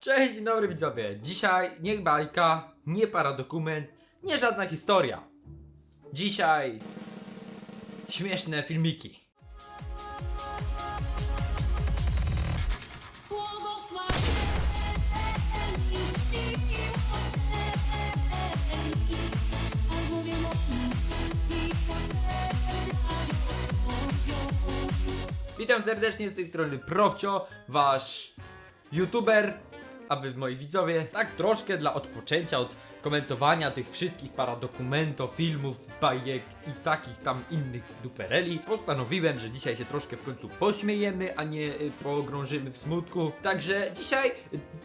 Cześć, dzień dobry widzowie. Dzisiaj nie bajka, nie paradokument, nie żadna historia. Dzisiaj śmieszne filmiki. Witam serdecznie z tej strony Profcio, wasz youtuber, a wy moi widzowie. Tak troszkę dla odpoczęcia od komentowania tych wszystkich paradokumentów, filmów, bajek i takich tam innych dupereli. Postanowiłem, że dzisiaj się troszkę w końcu pośmiejemy, a nie y, pogrążymy w smutku. Także dzisiaj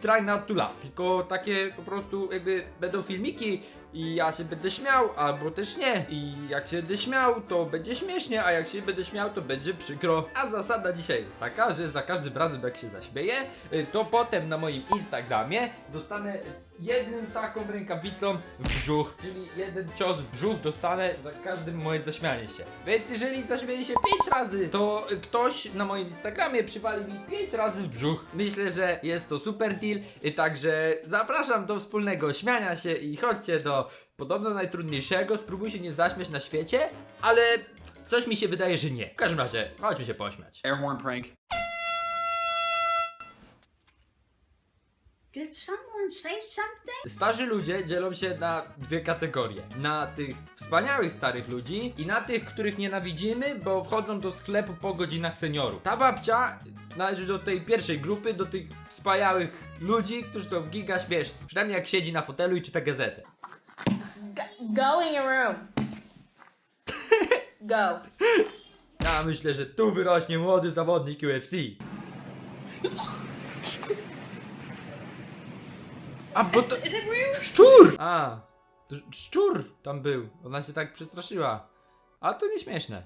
try not to laugh, tylko takie po prostu jakby będą filmiki i ja się będę śmiał, albo też nie. I jak się będę śmiał, to będzie śmiesznie, a jak się będę śmiał, to będzie przykro. A zasada dzisiaj jest taka, że za każdym razem jak się zaśmieję, y, to potem na moim Instagramie dostanę jednym taką rękawicą w brzuch, czyli jeden cios w brzuch dostanę za każdym moje zaśmianie się. Więc jeżeli zaśmieję się 5 razy, to ktoś na moim Instagramie przywali mi 5 razy w brzuch. Myślę, że jest to super deal, y, także zapraszam do wspólnego śmiania się i chodźcie do podobno najtrudniejszego, spróbuj się nie zaśmiać na świecie, ale coś mi się wydaje, że nie. W każdym razie, chodźmy się pośmiać. Airhorn prank. Did someone say something? Starzy ludzie dzielą się na dwie kategorie. Na tych wspaniałych starych ludzi i na tych, których nienawidzimy, bo wchodzą do sklepu po godzinach seniorów. Ta babcia należy do tej pierwszej grupy, do tych wspaniałych ludzi, którzy są giga śmieszni. Przynajmniej jak siedzi na fotelu i czyta gazetę. Go in your room. Go. Ja myślę, że tu wyrośnie młody zawodnik UFC. A, bo to... Szczur! A, to szczur tam był. Ona się tak przestraszyła. A to nieśmieszne.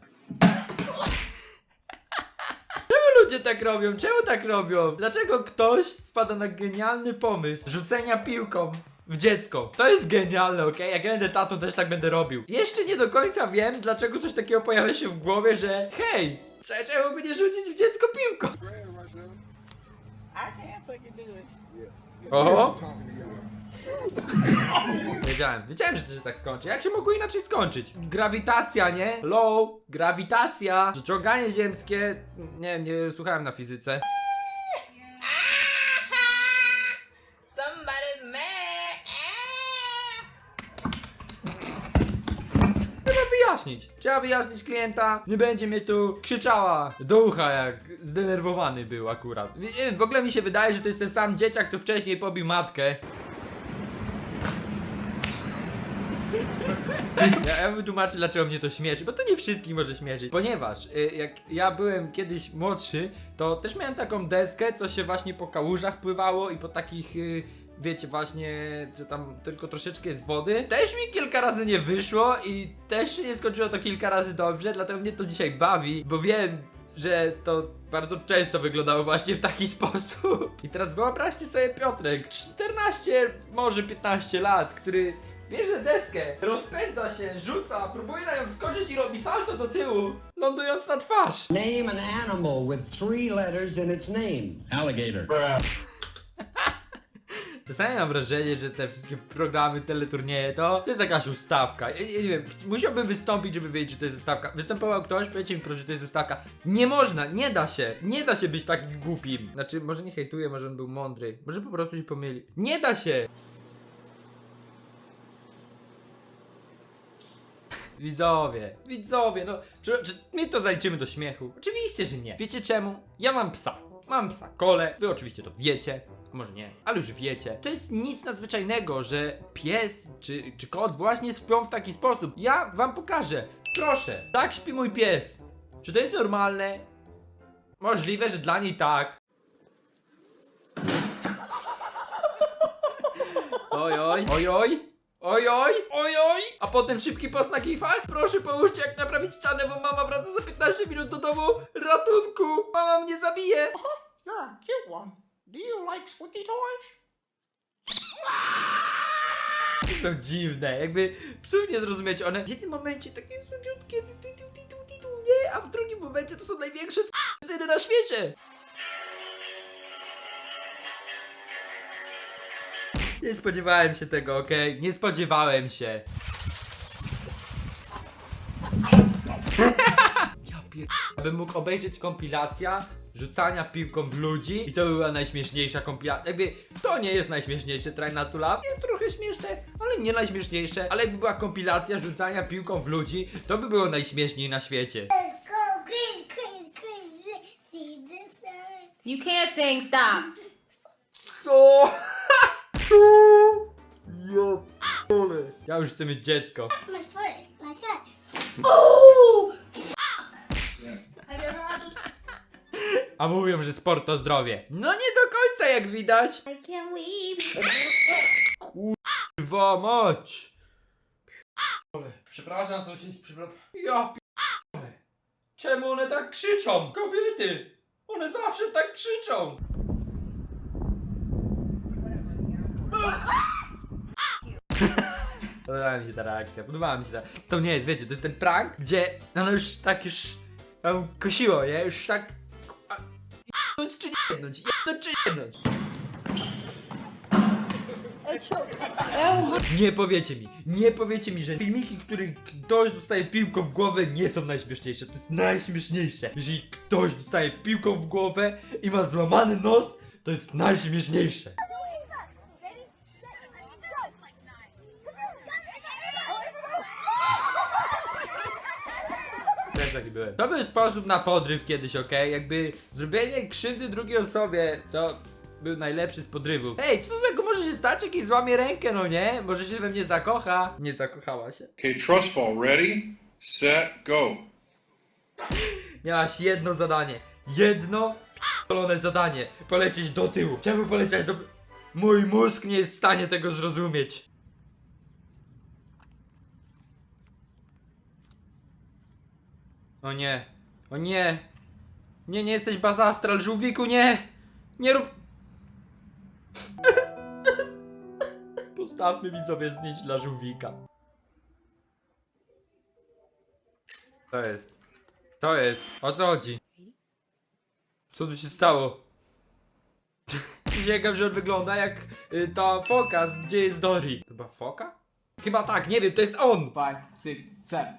Czemu ludzie tak robią? Czemu tak robią? Dlaczego ktoś wpada na genialny pomysł rzucenia piłką w dziecko? To jest genialne, ok? Jak ja będę tatą, też tak będę robił. Jeszcze nie do końca wiem, dlaczego coś takiego pojawia się w głowie, że hej, cze- czemu by nie rzucić w dziecko piłką? Oho! Wiedziałem, wiedziałem, że to się tak skończy. Jak się mogło inaczej skończyć? Grawitacja, nie? Low, grawitacja, ciąganie ziemskie. Nie, nie słuchałem na fizyce. Wyjaśnić. Trzeba wyjaśnić klienta. Nie będzie mnie tu krzyczała do ucha, jak zdenerwowany był akurat. W ogóle mi się wydaje, że to jest ten sam dzieciak, co wcześniej pobił matkę. Ja, ja wytłumaczę, dlaczego mnie to śmieszy, bo to nie wszystkich może śmieszyć. Ponieważ y, jak ja byłem kiedyś młodszy, to też miałem taką deskę, co się właśnie po kałużach pływało i po takich. Y, Wiecie, właśnie, że tam tylko troszeczkę jest wody. Też mi kilka razy nie wyszło i też się nie skończyło to kilka razy dobrze, dlatego mnie to dzisiaj bawi, bo wiem, że to bardzo często wyglądało właśnie w taki sposób. I teraz wyobraźcie sobie Piotrek, 14, może 15 lat, który bierze deskę, rozpędza się, rzuca, próbuje na nią wskoczyć i robi salto do tyłu, lądując na twarz. Name an animal with three letters in its name. Alligator. Czasami mam wrażenie, że te wszystkie programy, teleturnieje to, to jest jakaś ustawka. Ja, ja nie wiem, musiałbym wystąpić, żeby wiedzieć, czy to jest ustawka. Występował ktoś, powiedzcie mi proszę, że to jest ustawka. Nie można, nie da się, nie da się być takim głupim. Znaczy, może nie hejtuję, może on był mądry, może po prostu się pomyli. Nie da się! Widzowie, widzowie, no, czy, czy my to zaliczymy do śmiechu? Oczywiście, że nie. Wiecie czemu? Ja mam psa. Mam psa kole, wy oczywiście to wiecie. Może nie, ale już wiecie. To jest nic nadzwyczajnego, że pies czy, czy kot właśnie śpią w taki sposób. Ja wam pokażę. Proszę, tak śpi mój pies. Czy to jest normalne? Możliwe, że dla niej tak. Oj, oj, oj, oj. Oj, oj, oj, oj! A potem szybki post na gifach? Proszę połóżcie jak naprawić ścianę, bo mama wraca za 15 minut do domu. Ratunku! Mama mnie zabije! You're a cute one. Do you like squeaky toys? Są dziwne, jakby psów nie zrozumiecie. One w jednym momencie takie słodziutkie, tu, tu, tu, tu, tu, tu, nie, a w drugim momencie to są największe syny na świecie. Nie spodziewałem się tego, okej? Nie spodziewałem się. ja pier... Bym mógł obejrzeć kompilacja rzucania piłką w ludzi i to była najśmieszniejsza kompilacja. Jakby to nie jest najśmieszniejsze Try to Laugh. Jest trochę śmieszne, ale nie najśmieszniejsze. Ale jakby była kompilacja rzucania piłką w ludzi, to by było najśmieszniej na świecie. Go green, green, green, see the sun. You can't sing. Stop. Ja już chcę mieć dziecko. A mówią, że sport to zdrowie. No nie do końca jak widać. Kurwa mać. Przepraszam sąsiedzi, przepraszam. Ja p***ole. Czemu one tak krzyczą? Kobiety! One zawsze tak krzyczą! Podobała mi się ta reakcja, podobała mi się ta... To nie jest, wiecie, to jest ten prank, gdzie ono już tak już... Tam kosiło, nie? Już tak... Jednąć czy nie jednąć? Jednąć czy nie jednąć? Nie powiecie mi, nie powiecie mi, że filmiki, w których ktoś dostaje piłką w głowę nie są najśmieszniejsze. To jest najśmieszniejsze. Jeżeli ktoś dostaje piłką w głowę i ma złamany nos, to jest najśmieszniejsze. Też taki byłem. To był sposób na podryw kiedyś, okej? Jakby zrobienie krzywdy drugiej osobie to był najlepszy z podrywów. Ej, co złego może się stać, jak jej złamie rękę, no nie? Może się we mnie zakocha. Nie zakochała się. Okay, trust fall. Ready, set, go. Miałaś jedno zadanie. Jedno p***olone zadanie. Polecieć do tyłu. Czemu polecieć do... Mój mózg nie jest w stanie tego zrozumieć. O nie. O nie. Nie, nie jesteś bazastral, żółwiku, nie. Nie rób... Postawmy widzowie znicz dla żółwika. Co jest? Co jest? O co chodzi? Co tu się stało? Przysięgam, że on wygląda jak y, ta foka, z gdzie jest Dory. To chyba foka? Chyba tak, nie wiem, to jest on! Five, six, seven.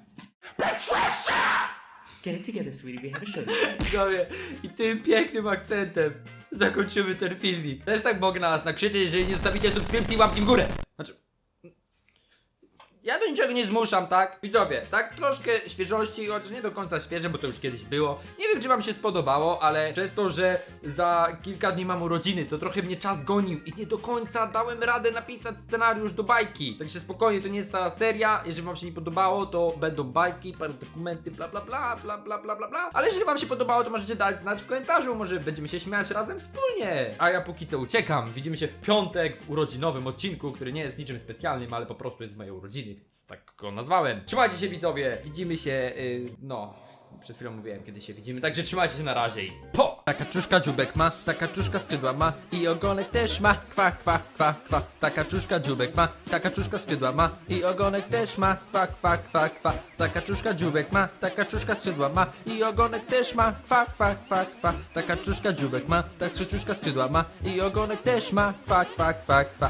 Get it together, sweetie. We have a show. Widzowie, I tym pięknym akcentem zakończymy ten filmik. Też tak mogę na was nakrzyczeć, jeżeli nie zostawicie subskrypcji i łapki w górę. Ja do niczego nie zmuszam, tak? Widzowie, tak troszkę świeżości, chociaż nie do końca świeże, bo to już kiedyś było. Nie wiem, czy wam się spodobało, ale przez to, że za kilka dni mam urodziny, to trochę mnie czas gonił i nie do końca dałem radę napisać scenariusz do bajki. Także spokojnie, to nie jest ta seria. Jeżeli wam się nie podobało, to będą bajki, parę dokumenty, bla bla bla, bla bla bla bla bla. Ale jeżeli wam się podobało, to możecie dać znać w komentarzu, może będziemy się śmiać razem wspólnie. A ja póki co uciekam. Widzimy się w piątek w urodzinowym odcinku, który nie jest niczym specjalnym, ale po prostu jest w mojej urodziny, więc tak go nazwałem. Trzymajcie się widzowie, widzimy się, yy, no... Przed chwilą mówiłem, kiedy się widzimy, także trzymajcie się na razie i po! Taka czuszka dziubek ma, taka czuszka skrzydła ma i ogonek też ma, kwa, kwa, kwa, kwa. Taka czuszka dziubek ma, taka czuszka skrzydła ma i ogonek też ma, kwa, kwa, kwa, kwa. Taka czuszka dziubek ma, taka czuszka skrzydła ma i ogonek też ma, kwa, kwa, kwa, kwa. Taka czuszka dziubek ma, taka czuszka skrzydła ma i ogonek też ma, kwa, kwa, kwa, kwa.